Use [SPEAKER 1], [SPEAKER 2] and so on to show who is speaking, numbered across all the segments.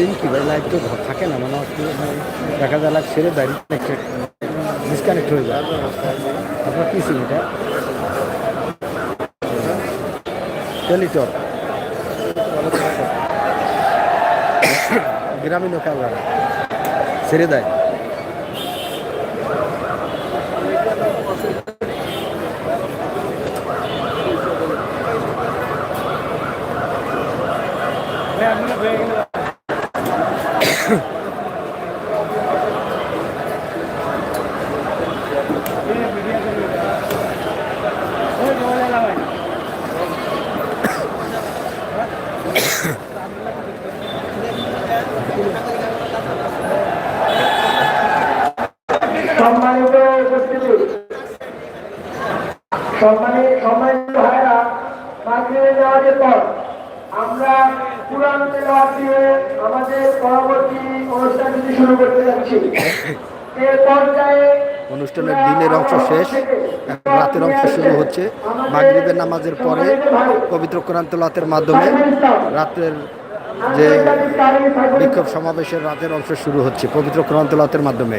[SPEAKER 1] সিম কি ভাই? লাইট তো থাকে না মানে। দেখা যায় লাইট ছেড়ে দেয় ডিসকানেক্ট হয়ে যায়। আপনার কি সিম এটা? টেলিটক গ্রামীণ কালরা ছেড়ে দেয়।
[SPEAKER 2] সম্মানিত সম্মানিত ভাইরা নামাজের পর আমরা কোরআন তেলাওয়াত দিয়ে আমাদের পরবর্তী অনুষ্ঠানটি শুরু করতে যাচ্ছি
[SPEAKER 1] অনুষ্ঠানের দিনের অংশ শেষ রাতের অংশ শুরু হচ্ছে। মাগরিবের নামাজের পরে পবিত্র কোরআন তেলাওয়াতের মাধ্যমে রাতের যে বিক্ষোভ সমাবেশের রাতের অংশ শুরু হচ্ছে পবিত্র কোরআন তেলাওয়াতের মাধ্যমে।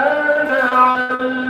[SPEAKER 2] علمه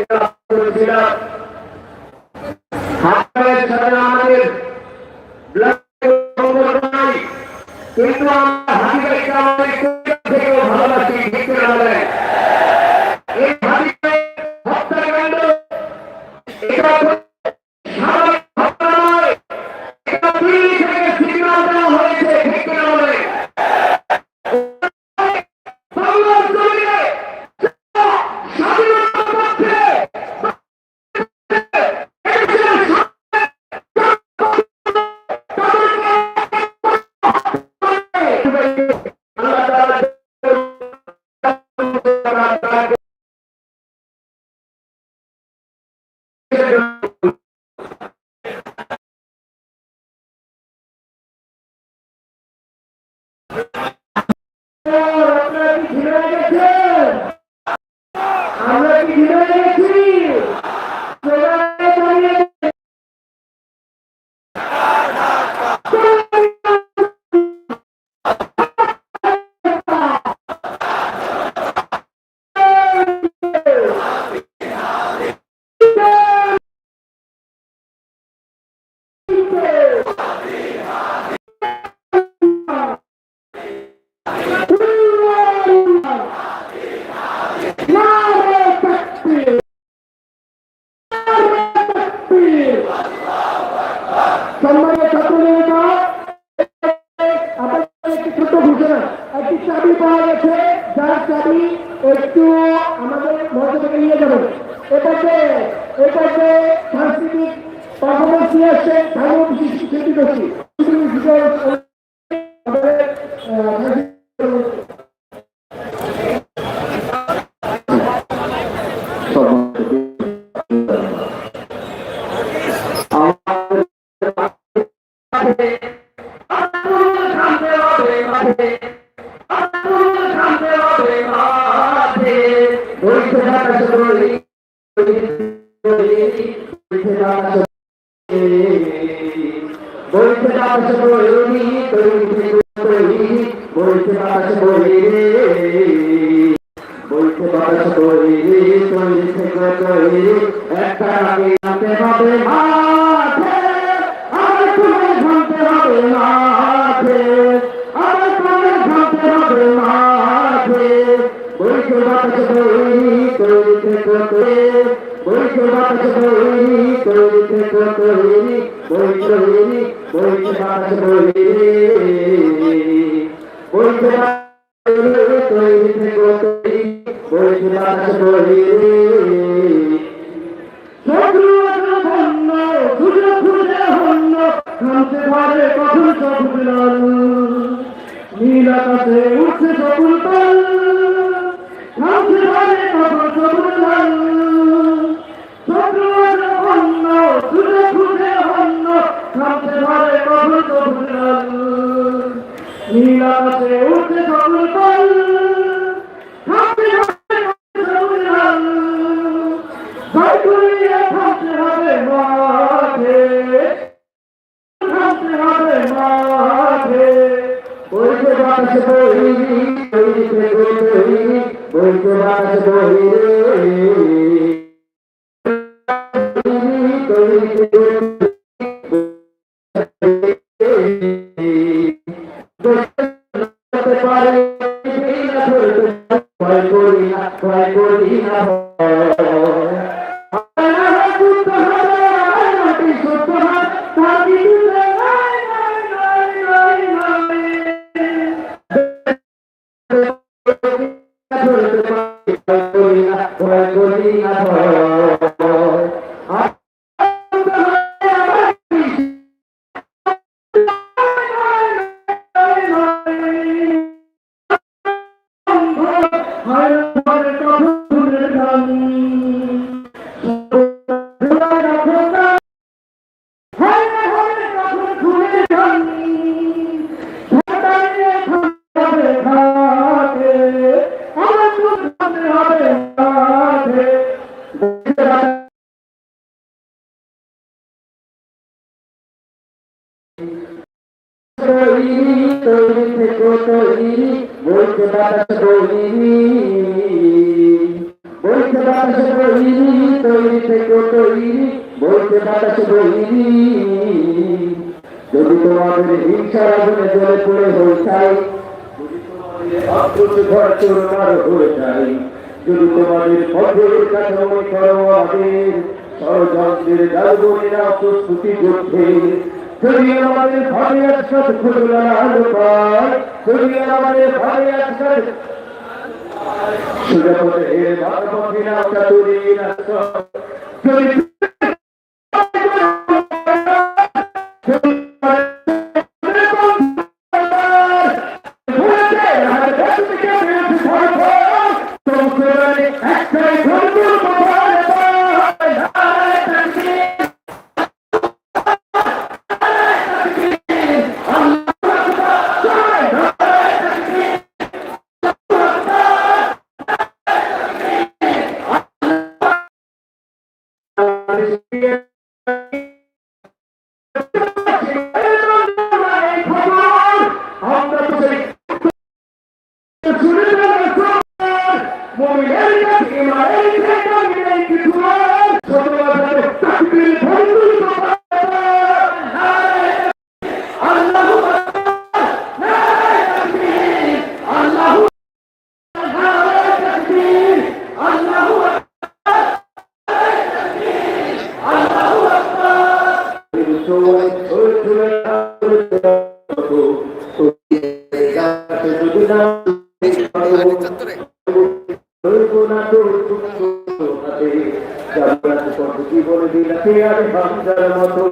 [SPEAKER 3] ধন্যবাদ people. এটাকে এটাকে সাংস্কৃতিক পারফরমেন্স নিয়ে আসছেন ধারণ বিশিষ্ট শিল্পী बोलते बोली बोलते बोली সাজ বলি বলতে তৈরি থেকে তৈরি বলতে সাজ বলি Amen. তৈরি বইতে বাতাস বইরি, বইতে বাতাস বইরি, তৈরি থেকেও তৈরি, বইতে বাতাস বইরি। যদি তোমাদের হিংসার আগুনে জ্বলে পড়ে হয়ে চাই যদি ঘর চোরমার হয়ে যায়, যদি তোমাদের কঠোর কাঠামো করো আমাদের ষড়যন্ত্রের ডালবনিরা প্রস্তুতি যুদ্ধে যদি আমাদের ঘরে একসাথে খুলবে আলো পায়। যদি আমাদের ঘরে একসাথে যদি alegría জীবনে দিলাতে আর হামদার মতো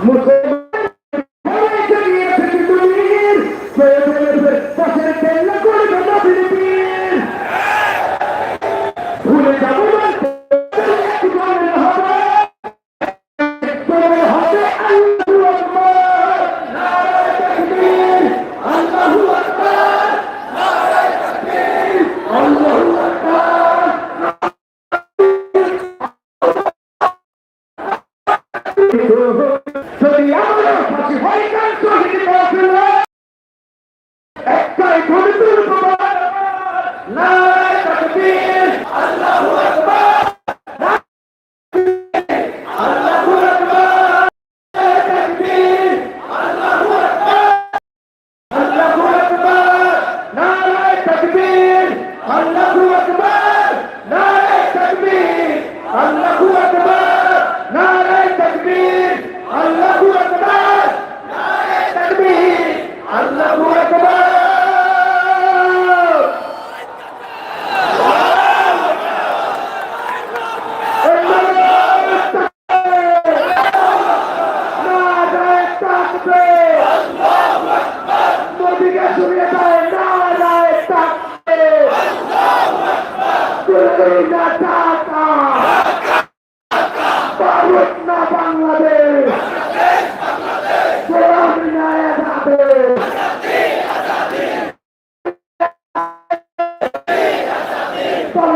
[SPEAKER 3] ভুলে না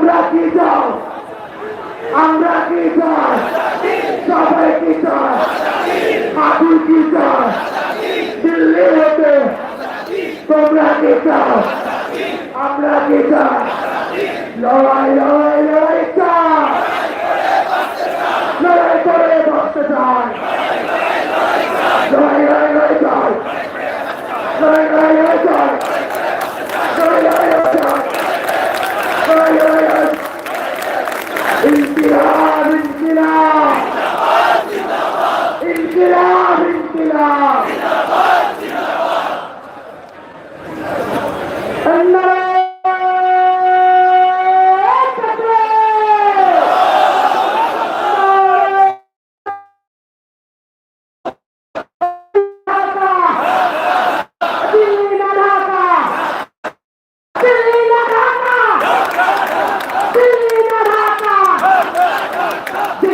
[SPEAKER 3] আমরা কি চাই? আমরা কি চাই? সবাই কি চাই? আপনি কি চাই? দিল্লি হতে তোমরা কি চাও? আমরা কি চাই? লড়াই লড়াই লড়াই চাই। লড়াই করে বাঁচতে চাই। লড়াই লড়াই লড়াই চাই। লড়াই লড়াই লড়াই চাই। লড়াই লড়াই লড়াই চাই। লড়াই লড়াই Come